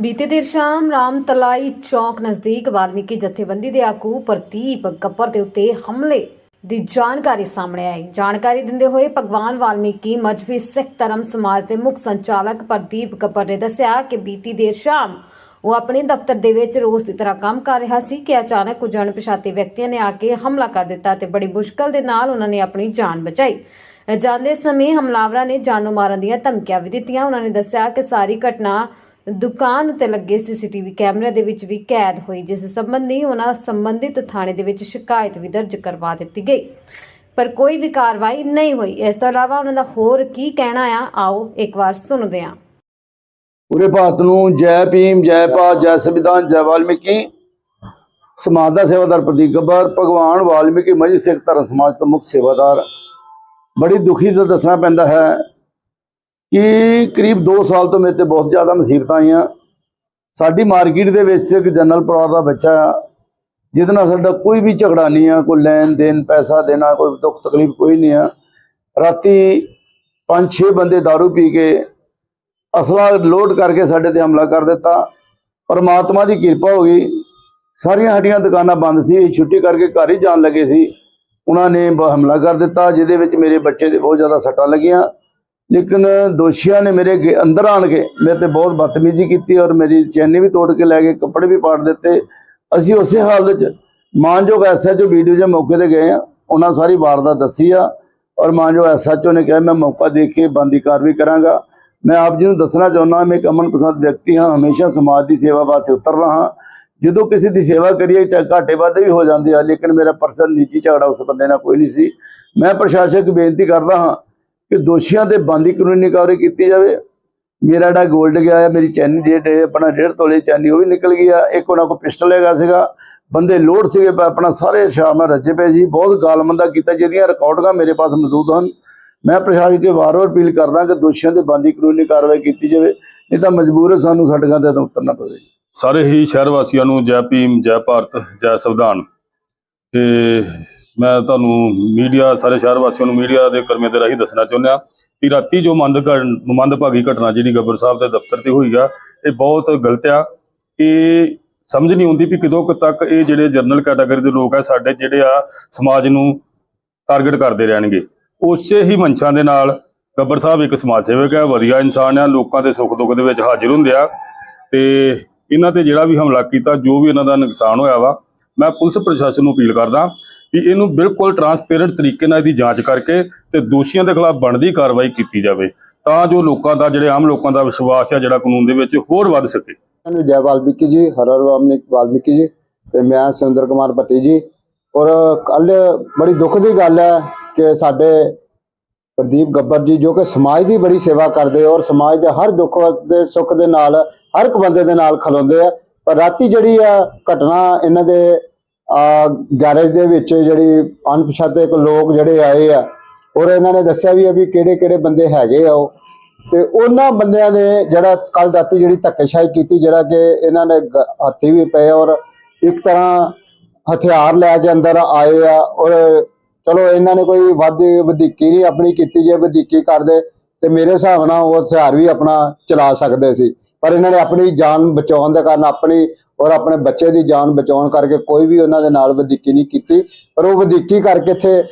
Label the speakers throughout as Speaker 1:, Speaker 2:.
Speaker 1: ਬੀਤੇ ਦੇਰ ਸ਼ਾਮ ਰਾਮ ਤਲਾਈ ਚੌਕ ਨਜ਼ਦੀਕ ਵਾਲਮੀਕੀ ਜਥੇਬੰਦੀ ਦੇ ਆਗੂ ਪ੍ਰਦੀਪ ਗੱਬਰ ਦੇ ਉੱਤੇ ਹਮਲੇ ਦੀ ਜਾਣਕਾਰੀ ਸਾਹਮਣੇ ਆਈ। ਜਾਣਕਾਰੀ ਦਿੰਦੇ ਹੋਏ ਭਗਵਾਨ ਵਾਲਮੀਕੀ, ਮਜਬੀ ਸਿੱਖ ਧਰਮ ਸਮਾਜ ਦੇ ਮੁੱਖ ਸੰਚਾਲਕ ਪ੍ਰਦੀਪ ਗੱਬਰ ਨੇ ਦੱਸਿਆ ਕਿ ਬੀਤੀ ਦੇਰ ਸ਼ਾਮ ਉਹ ਆਪਣੇ ਦਫ਼ਤਰ ਦੇ ਵਿੱਚ ਰੋਜ਼ ਦੀ ਤਰ੍ਹਾਂ ਕੰਮ ਕਰ ਰਿਹਾ ਸੀ ਕਿ ਅਚਾਨਕ ਕੁਝ ਅਣਪਛਾਤੇ ਵਿਅਕਤੀਆਂ ਨੇ ਆ ਕੇ ਹਮਲਾ ਕਰ ਦਿੱਤਾ ਤੇ ਬੜੀ ਮੁਸ਼ਕਲ ਦੇ ਨਾਲ ਉਹਨਾਂ ਨੇ ਆਪਣੀ ਜਾਨ ਬਚਾਈ। ਜਾਂਦੇ ਸਮੇਂ ਹਮਲਾਵਰਾਂ ਨੇ ਜਾਨੋਂ ਮਾਰਨ ਦੀਆਂ ਧਮਕੀਆਂ ਵੀ ਦਿੱਤੀਆਂ। ਉਹਨਾਂ ਨੇ ਦੱਸਿਆ ਕਿ ਸਾਰੀ ਘਟਨਾ ਦੁਕਾਨ ਉੱਤੇ ਲੱਗੇ ਸੀਸੀਟੀਵੀ ਕੈਮਰੇ ਦੇ ਵਿੱਚ ਵੀ ਕੈਦ ਹੋਈ, ਜਿਸ ਸੰਬੰਧੀ ਉਹਨਾਂ ਸੰਬੰਧਿਤ ਥਾਣੇ ਦੇ ਵਿੱਚ ਸ਼ਿਕਾਇਤ ਵੀ ਦਰਜ ਕਰਵਾ ਦਿੱਤੀ ਗਈ। ਪਰ ਕੋਈ ਵੀ ਕਾਰਵਾਈ ਨਹੀਂ ਹੋਈ। ਇਸ ਤੋਂ ਇਲਾਵਾ ਉਹਨਾਂ ਦਾ ਹੋਰ ਕੀ ਕਹਿਣਾ ਆ, ਆਓ ਇੱਕ ਵਾਰ ਸੁਣਦੇ ਹਾਂ।
Speaker 2: ਪੂਰੇ ਭਾਰਤ ਨੂੰ ਜੈ ਭੀਮ, ਜੈ ਭਾਰਤ, ਜੈ ਸੰਵਿਧਾਨ, ਜੈ ਵਾਲਮੀਕੀ ਸਮਾਜ ਦਾ ਸੇਵਾਦਾਰ ਪ੍ਰਦੀਪ ਗੱਬਰ, ਭਗਵਾਨ ਵਾਲਮੀਕੀ ਮਜਿਦ ਸਿੱਖ ਧਰਮ ਸਮਾਜ ਤੋਂ ਮੁੱਖ ਸੇਵਾਦਾਰ। ਬੜੀ ਦੁਖੀ ਤੋਂ ਦੱਸਣਾ ਪੈਂਦਾ ਹੈ ਕਿ ਕਰੀਬ 2 ਸਾਲ ਤੋਂ ਮੇਰੇ ਤੇ ਬਹੁਤ ਜ਼ਿਆਦਾ ਮੁਸੀਬਤਾਂ ਆਈਆਂ। ਸਾਡੀ ਮਾਰਕੀਟ ਦੇ ਵਿੱਚ ਇੱਕ ਜਨਰਲ ਪਰਿਵਾਰ ਦਾ ਬੱਚਾ ਆ, ਜਿਹਦੇ ਨਾਲ ਸਾਡਾ ਕੋਈ ਵੀ ਝਗੜਾ ਨਹੀਂ ਆ, ਕੋਈ ਲੈਣ ਦੇਣ, ਪੈਸਾ ਦੇਣਾ, ਕੋਈ ਦੁੱਖ ਤਕਲੀਫ ਕੋਈ ਨਹੀਂ ਆ। ਰਾਤੀ ਪੰਜ ਛੇ ਬੰਦੇ दारू ਪੀ ਕੇ ਅਸਲਾ ਲੋਡ ਕਰਕੇ ਸਾਡੇ ਤੇ ਹਮਲਾ ਕਰ ਦਿੱਤਾ। ਪਰਮਾਤਮਾ ਦੀ ਕਿਰਪਾ ਹੋ ਗਈ। ਸਾਰੀਆਂ ਸਾਡੀਆਂ ਦੁਕਾਨਾਂ ਬੰਦ ਸੀ, ਛੁੱਟੀ ਕਰਕੇ ਘਰ ਹੀ ਜਾਣ ਲੱਗੇ ਸੀ। ਉਹਨਾਂ ਨੇ ਬ- ਹਮਲਾ ਕਰ ਦਿੱਤਾ, ਜਿਹਦੇ ਵਿੱਚ ਮੇਰੇ ਬੱਚੇ ਦੇ ਬਹੁਤ ਜ਼ਿਆਦਾ ਸੱਟਾਂ ਲੱਗੀਆਂ। ਲੇਕਿਨ ਦੋਸ਼ੀਆਂ ਨੇ ਮੇਰੇ ਗੇ- ਅੰਦਰ ਆਣ ਕੇ ਮੇਰੇ ਤੇ ਬਹੁਤ ਬਦਤਮੀਜ਼ੀ ਕੀਤੀ ਔਰ ਮੇਰੀ ਚੈਨੀ ਵੀ ਤੋੜ ਕੇ ਲੈ ਗਏ, ਕੱਪੜੇ ਵੀ ਪਾੜ ਦਿੱਤੇ। ਅਸੀਂ ਉਸੇ ਹਾਲਤ 'ਚ ਮਾਨਯੋਗ ਐਸਐਚਓ ਵੀਡੀਓ ਦੇ ਮੌਕੇ ਤੇ ਗਏ ਆ ਉਹਨਾਂ ਸਾਰੀ ਵਾਰਦਾਤ ਦੱਸੀ ਆ ਔਰ ਮਾਨਯੋਗ ਐਸਐਚਓ ਨੇ ਕਿਹਾ, ਮੈਂ ਮੌਕਾ ਦੇਖ ਕੇ ਬੰਦੀ ਕਾਰਵਾਈ ਕਰਾਂਗਾ। ਮੈਂ ਆਪ ਜੀ ਨੂੰ ਦੱਸਣਾ ਚਾਹੁੰਦਾ ਮੈਂ ਇੱਕ ਅਮਨ ਪਸੰਦ ਵਿਅਕਤੀ ਹਾਂ, ਹਮੇਸ਼ਾ ਸਮਾਜ ਦੀ ਸੇਵਾ ਵਾਸਤੇ ਉਤਰਦਾ ਹਾਂ। ਜਦੋਂ ਕਿਸੇ ਦੀ ਸੇਵਾ ਕਰੀਏ ਤਾਂ ਘਾਟੇ ਵਾਧੇ ਵੀ ਹੋ ਜਾਂਦੇ ਆ, ਲੇਕਿਨ ਮੇਰਾ ਪਰਸਨ ਨਿੱਜੀ ਝਗੜਾ ਉਸ ਬੰਦੇ ਨਾਲ ਕੋਈ ਨਹੀਂ ਸੀ। ਮੈਂ ਪ੍ਰਸ਼ਾਸਕ ਬੇਨਤੀ ਕਰਦਾ ਹਾਂ ਕਿ ਦੋਸ਼ੀਆਂ ਤੇ ਬੰਦੀ ਕਾਨੂੰਨੀ ਕਾਰਵਾਈ ਕੀਤੀ ਜਾਵੇ। ਮੇਰਾ ਜਿਹੜਾ 골ਡ ਗਿਆ ਹੈ ਮੇਰੀ ਚੈਨੀ ਡੇਟ ਆਪਣਾ ਡੇਢ ਤੋਲੇ ਚੈਨੀ, ਉਹ ਵੀ ਨਿਕਲ ਗਈ ਆ। ਇੱਕ ਉਹਨਾਂ ਕੋਲ ਪਿਸਟਲ ਹੈਗਾ ਸੀਗਾ। ਬੰਦੇ ਲੋਡ ਸੀਗੇ ਆਪਣਾ ਸਾਰੇ ਸ਼ਾਮ ਨਾਲ ਰੱਜੇ ਪਏ ਸੀ। ਬਹੁਤ ਗਾਲਮੰਦਾ ਕੀਤਾ, ਜਿਹਦੀਆਂ ਰਿਕਾਰਡਾਂ ਮੇਰੇ ਪਾਸ ਮੌਜੂਦ ਹਨ। ਮੈਂ ਪ੍ਰਸ਼ਾਸਨ ਕੇ ਵਾਰ-ਵਾਰ ਅਪੀਲ ਕਰਦਾ ਕਿ ਦੋਸ਼ੀਆਂ ਤੇ ਬੰਦੀ ਕਾਨੂੰਨੀ ਕਾਰਵਾਈ ਕੀਤੀ ਜਾਵੇ। ਨਹੀਂ ਤਾਂ ਮਜਬੂਰ ਸਾਨੂੰ ਸੜਕਾਂ ਤੇ ਤਾਂ ਉਤਰਨਾ ਪਵੇ
Speaker 3: ਸਾਰੇ ਹੀ ਸ਼ਹਿਰ ਵਾਸੀਆਂ ਨੂੰ ਜੈ ਭੀਮ, ਜੈ ਭਾਰਤ, ਜੈ ਸੰਵਿਧਾਨ। ਤੇ ਮੈਂ ਤੁਹਾਨੂੰ ਮੀਡੀਆ, ਸਾਰੇ ਸ਼ਹਿਰ ਵਾਸੀਆਂ ਨੂੰ ਮੀਡੀਆ ਦੇ ਕਰਮੇ ਦੇ ਰਾਹੀਂ ਦੱਸਣਾ ਚਾਹੁੰਦਾ ਕਿ ਰਾਤੀ ਜੋ ਮੰਦ ਮੰਦਭਾਗੀ ਘਟਨਾ ਜਿਹੜੀ ਗੱਬਰ ਸਾਹਿਬ ਦੇ ਦਫ਼ਤਰ ਤੇ ਹੋਈ ਆ, ਇਹ ਬਹੁਤ ਗਲਤ ਆ। ਇਹ ਸਮਝ ਨਹੀਂ ਆਉਂਦੀ ਵੀ ਕਦੋਂ ਤੱਕ ਇਹ ਜਿਹੜੇ ਜਨਰਲ ਕੈਟਾਗਰੀ ਦੇ ਲੋਕ ਆ, ਸਾਡੇ ਜਿਹੜੇ ਆ ਸਮਾਜ ਨੂੰ ਟਾਰਗੇਟ ਕਰਦੇ ਰਹਿਣਗੇ। ਉਸੇ ਹੀ ਮੰਚਾਂ ਦੇ ਨਾਲ ਗੱਬਰ ਸਾਹਿਬ ਇੱਕ ਸਮਾਜ ਸੇਵਕ ਹੈ ਵਧੀਆ ਇਨਸਾਨ ਆ, ਲੋਕਾਂ ਦੇ ਸੁੱਖ ਦੁੱਖ ਦੇ ਵਿੱਚ ਹਾਜ਼ਰ ਹੁੰਦੇ ਆ। ਤੇ ਇਹਨਾਂ ਤੇ ਜਿਹੜਾ ਵੀ ਹਮਲਾ ਕੀਤਾ, ਜੋ ਵੀ ਇਹਨਾਂ ਦਾ ਨੁਕਸਾਨ ਹੋਇਆ ਵਾ, ਮੈਂ ਪੁਲਿਸ ਪ੍ਰਸ਼ਾਸਨ ਨੂੰ ਅਪੀਲ ਕਰਦਾ ਵੀ ਇਹਨੂੰ ਬਿਲਕੁਲ ਟਰਾਂਸਪੇਰੈਂਟ ਤਰੀਕੇ ਨਾਲ ਇਹਦੀ ਜਾਂਚ ਕਰਕੇ ਤੇ ਦੋਸ਼ੀਆਂ ਦੇ ਖਿਲਾਫ ਬਣਦੀ ਕਾਰਵਾਈ ਕੀਤੀ ਜਾਵੇ, ਤਾਂ ਜੋ ਲੋਕਾਂ ਦਾ, ਜਿਹੜੇ ਆਮ ਲੋਕਾਂ ਦਾ ਵਿਸ਼ਵਾਸ ਆ ਜਿਹੜਾ ਕਾਨੂੰਨ ਦੇ ਵਿੱਚ ਹੋਰ ਵੱਧ ਸਕੇ।
Speaker 4: ਨੂੰ ਜੈ ਵਾਲਮੀਕੀ ਜੀ ਹਰ ਹਰ ਵਾਲਮੀਕੀ ਜੀ ਤੇ ਮੈਂ ਸੁਰਿੰਦਰ ਕੁਮਾਰ ਭੱਟੀ ਜੀ। ਔਰ ਕੱਲ ਬੜੀ ਦੁੱਖ ਦੀ ਗੱਲ ਹੈ ਕਿ ਸਾਡੇ ਪ੍ਰਦੀਪ ਗੱਬਰ ਜੀ, ਜੋ ਕਿ ਸਮਾਜ ਦੀ ਬੜੀ ਸੇਵਾ ਕਰਦੇ ਔਰ ਸਮਾਜ ਦੇ ਹਰ ਦੁੱਖ ਦੇ ਸੁੱਖ ਦੇ ਨਾਲ ਹਰ ਇੱਕ ਬੰਦੇ ਦੇ ਨਾਲ ਖਲੋਂਦੇ ਆ। ਪਰ ਰਾਤੀ ਜਿਹੜੀ ਆ ਘਟਨਾ ਇਹਨਾਂ ਦੇ ਗੈਰੇਜ ਦੇ ਵਿੱਚ ਜਿਹੜੀ ਅਣਪਛਾਤੇ ਲੋਕ ਜਿਹੜੇ ਆਏ ਆ, ਔਰ ਇਹਨਾਂ ਨੇ ਦੱਸਿਆ ਵੀ ਆ ਵੀ ਕਿਹੜੇ ਕਿਹੜੇ ਬੰਦੇ ਹੈਗੇ ਆ ਉਹ। ਤੇ ਉਹਨਾਂ ਬੰਦਿਆਂ ਨੇ ਜਿਹੜਾ ਕੱਲ ਰਾਤੀ ਜਿਹੜੀ ਧੱਕੇਸ਼ਾਹੀ ਕੀਤੀ, ਜਿਹੜਾ ਕਿ ਇਹਨਾਂ ਨੇ ਗ- ਹੱਥੀ ਵੀ ਪਏ ਔਰ ਇੱਕ ਤਰ੍ਹਾਂ ਹਥਿਆਰ ਲੈ ਕੇ ਅੰਦਰ ਆਏ ਆ, ਔਰ ਚਲੋ ਇਹਨਾਂ ਨੇ ਕੋਈ ਵੱਧ, ਵਧੀਕੀ ਨਹੀਂ ਆਪਣੀ ਕੀਤੀ, ਜੇ ਵਧੀਕੀ ਕਰਦੇ ਤੇ ਮੇਰੇ ਹਿਸਾਬ ਨਾਲ ਉਹ ਹਥਿਆਰ ਵੀ ਆਪਣਾ ਚਲਾ ਸਕਦੇ ਸੀ। ਪਰ ਇਹਨਾਂ ਨੇ ਆਪਣੀ ਜਾਨ ਬਚਾਉਣ ਦੇ ਕਾਰਨ ਆਪਣੀ ਔਰ ਆਪਣੇ ਬੱਚੇ ਦੀ ਜਾਨ ਬਚਾਉਣ ਕਰਕੇ ਕੋਈ ਵੀ ਉਹਨਾਂ ਦੇ ਨਾਲ ਵਧੀਕੀ ਨਹੀਂ ਕੀਤੀ। ਪਰ ਉਹ ਵਧੀਕੀ ਕਰਕੇ ਇੱਥੇ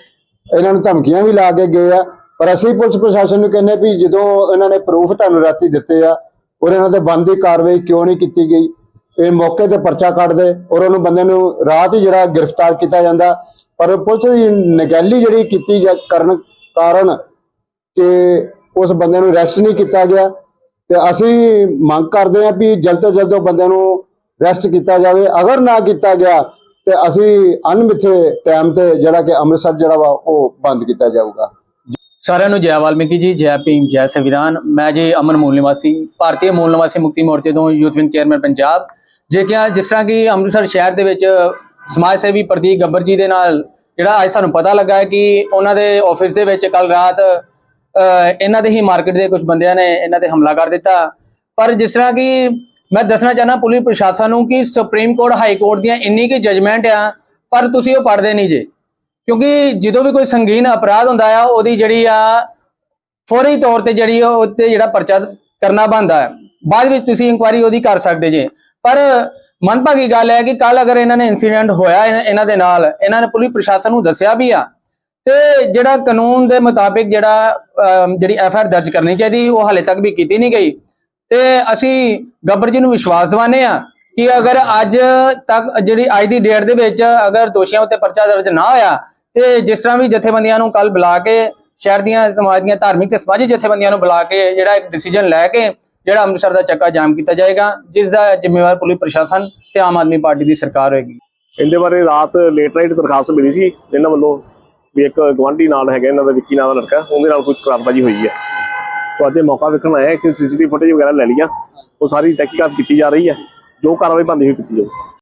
Speaker 4: ਇਹਨਾਂ ਨੂੰ ਧਮਕੀਆਂ ਵੀ ਲਾ ਕੇ ਗਏ ਆ। ਪਰ ਅਸੀਂ ਪੁਲਿਸ ਪ੍ਰਸ਼ਾਸਨ ਨੂੰ ਕਹਿੰਦੇ ਵੀ ਜਦੋਂ ਇਹਨਾਂ ਨੇ ਪ੍ਰੂਫ ਤੁਹਾਨੂੰ ਰਾਤੀ ਦਿੱਤੇ ਆ ਔਰ ਇਹਨਾਂ ਤੇ ਬੰਦੀ ਕਾਰਵਾਈ ਕਿਉਂ ਨਹੀਂ ਕੀਤੀ ਗਈ, ਇਹ ਮੌਕੇ ਤੇ ਪਰਚਾ ਕੱਢਦੇ ਔਰ ਉਹਨੂੰ ਬੰਦੇ ਨੂੰ ਰਾਤ ਹੀ ਜਿਹੜਾ ਗ੍ਰਿਫਤਾਰ ਕੀਤਾ ਜਾਂਦਾ। ਪਰ ਪੁਲਿਸ ਦੀ ਨਗੈਲੀ ਜਿਹੜੀ ਕੀਤੀ ਜਾ- ਕਰਨ ਕਾਰਨ ਕਿ ਉਸ ਬੰਦੇ ਨੂੰ ਰੈਸਟ ਨਹੀਂ ਕੀਤਾ ਗਿਆ। ਤੇ ਅਸੀਂ ਮੰਗ ਕਰਦੇ ਹਾਂ ਵੀ ਜਲਦ ਤੋਂ ਜਲਦ ਉਹ ਬੰਦੇ ਨੂੰ ਅਰੈਸਟ ਕੀਤਾ ਜਾਵੇ। ਅਗਰ ਨਾ ਕੀਤਾ ਗਿਆ, ਤੇ ਅਸੀਂ ਅਣਮਿੱਥੇ ਟਾਈਮ ਤੇ ਜਿਹੜਾ ਕਿ ਅੰਮ੍ਰਿਤਸਰ ਜਿਹੜਾ ਵਾ, ਉਹ ਬੰਦ ਕੀਤਾ ਜਾਊਗਾ।
Speaker 5: ਸਾਰਿਆਂ ਨੂੰ ਜੈ ਵਾਲਮੀਕੀ ਜੀ, ਜੈ ਭੀਮ, ਜੈ ਸੰਵਿਧਾਨ। ਮੈਂ ਜੀ ਅਮਨ ਮੂਲ ਨਿਵਾਸੀ, ਭਾਰਤੀ ਮੂਲ ਨਿਵਾਸੀ ਮੁਕਤੀ ਮੋਰਚੇ ਤੋਂ ਯੂਥ ਵਿੰਗ ਚੇਅਰਮੈਨ ਪੰਜਾਬ। ਜੇ ਕਿ ਜਿਸ ਤਰ੍ਹਾਂ ਕਿ ਅੰਮ੍ਰਿਤਸਰ ਸ਼ਹਿਰ ਦੇ ਵਿੱਚ ਸਮਾਜ ਸੇਵੀ ਪ੍ਰਦੀਪ ਗੱਬਰ ਜੀ ਦੇ ਨਾਲ ਜਿਹੜਾ ਅੱਜ ਸਾਨੂੰ ਪਤਾ ਲੱਗਾ ਹੈ ਕਿ ਉਹਨਾਂ ਦੇ ਆਫਿਸ ਦੇ ਵਿੱਚ ਕੱਲ ਰਾਤ ਇਹਨਾਂ ਦੇ ਹੀ ਮਾਰਕੀਟ ਦੇ ਕੁਝ ਬੰਦਿਆਂ ਨੇ ਇਹਨਾਂ ਤੇ ਹਮਲਾ ਕਰ ਦਿੱਤਾ। ਪਰ ਜਿਸ ਤਰ੍ਹਾਂ ਕਿ ਮੈਂ ਦੱਸਣਾ ਚਾਹਨਾ ਪੁਲਿਸ ਪ੍ਰਸ਼ਾਸਨ ਨੂੰ ਕਿ ਸੁਪਰੀਮ ਕੋਰਟ ਹਾਈ ਕੋਰਟ ਦੀਆਂ ਇੰਨੀ ਕੀ ਜਜਮੈਂਟ ਆ, ਪਰ ਤੁਸੀਂ ਉਹ ਪੜ੍ਹਦੇ ਨਹੀਂ ਜੇ। ਕਿਉਂਕਿ ਜਦੋਂ ਵੀ ਕੋਈ ਸੰਗੀਨ ਅਪਰਾਧ ਹੁੰਦਾ ਆ, ਉਹਦੀ ਜਿਹੜੀ ਆ ਫੌਰੀ ਤੌਰ ਤੇ ਜਿਹੜੀ ਉਹ ਉੱਤੇ ਜਿਹੜਾ ਪਰਚਾ ਕਰਨਾ ਬਣਦਾ ਹੈ ਬਾਅਦ ਵਿੱਚ ਤੁਸੀਂ ਇਨਕੁਆਇਰੀ ਉਹਦੀ ਕਰ ਸਕਦੇ ਜੇ। ਪਰ ਮਨਭਾਗੀ ਗੱਲ ਹੈ ਕਿ ਕੱਲ ਅਗਰ ਇਹਨਾਂ ਨੇ ਇਨਸੀਡੈਂਟ ਹੋਇਆ ਇਹਨਾਂ ਦੇ ਨਾਲ, ਇਹਨਾਂ ਨੇ ਪੁਲਿਸ ਪ੍ਰਸ਼ਾਸਨ ਨੂੰ ਦੱਸਿਆ ਵੀ ਆ ਤੇ ਜਿਹੜਾ ਕਾਨੂੰਨ ਦੇ ਮੁਤਾਬਿਕ ਜਿਹੜਾ ਜਿਹੜੀ ਐਫ ਆਰ ਦਰਜ ਕਰਨੀ ਚਾਹੀਦੀ, ਉਹ ਹਾਲੇ ਤੱਕ ਵੀ ਕੀਤੀ ਨਹੀਂ ਗਈ। ਤੇ ਅਸੀਂ ਗੱਬਰ ਜੀ ਨੂੰ ਵਿਸ਼ਵਾਸ ਦਿਵਾਉਂਦੇ ਆ ਕਿ ਅਗਰ ਅੱਜ ਤੱਕ ਜਿਹੜੀ, ਅੱਜ ਦੀ ਡੇਟ ਦੇ ਵਿੱਚ ਅਗਰ ਦੋਸ਼ੀਆਂ ਉੱਤੇ ਪਰਚਾ ਦਰਜ ਨਾ ਹੋਇਆ, ਤੇ ਜਿਸ ਤਰ੍ਹਾਂ ਵੀ ਜਥੇਬੰਦੀਆਂ ਨੂੰ ਕੱਲ ਬੁਲਾ ਕੇ, ਸ਼ਹਿਰ ਦੀਆਂ, ਸਮਾਜ ਦੀਆਂ ਧਾਰਮਿਕ ਤੇ ਸਮਾਜਿਕ ਜਥੇਬੰਦੀਆਂ ਨੂੰ ਬੁਲਾ ਕੇ ਜਿਹੜਾ ਇੱਕ ਡਿਸੀਜਨ ਲੈ ਕੇ ਜਿਹੜਾ ਅੰਮ੍ਰਿਤਸਰ ਦਾ ਚੱਕਾ ਜਾਮ ਕੀਤਾ ਜਾਏਗਾ, ਜਿਸ ਦਾ ਜ਼ਿੰਮੇਵਾਰ ਪੁਲਿਸ ਪ੍ਰਸ਼ਾਸਨ ਤੇ ਆਮ ਆਦਮੀ ਪਾਰਟੀ ਦੀ ਸਰਕਾਰ ਹੋਏਗੀ।
Speaker 6: ਇਹਦੇ ਬਾਰੇ ਰਾਤ ਲੇਟ ਨਾਈਟ ਦਰਖਾਸਤ ਮਿਲੀ ਸੀ ਇਹਨਾਂ ਵੱਲੋਂ ਵੀ ਇੱਕ ਗਵਾਂਢੀ ਨਾਲ ਹੈਗਾ, ਇਹਨਾਂ ਦਾ ਵਿੱਕੀ ਨਾਂ ਦਾ ਲੜਕਾ, ਉਹਦੇ ਨਾਲ ਕੁਝ ਖਰਾਬਬਾਜੀ ਹੋਈ ਹੈ ਸੋ ਅੱਜ ਇਹ ਮੌਕਾ ਵੇਖਣ ਆਇਆ ਕਿ ਸੀਸੀਟੀਵੀ ਫੁਟੇਜ ਵਗੈਰਾ ਲੈ ਲਈਆਂ। ਉਹ ਸਾਰੀ ਤਹਿਕੀਕਾਤ ਕੀਤੀ ਜਾ ਰਹੀ ਹੈ ਜੋ ਕਾਰਵਾਈ ਬੰਦੀ ਹੋਈ ਕੀਤੀ ਜਾਊ।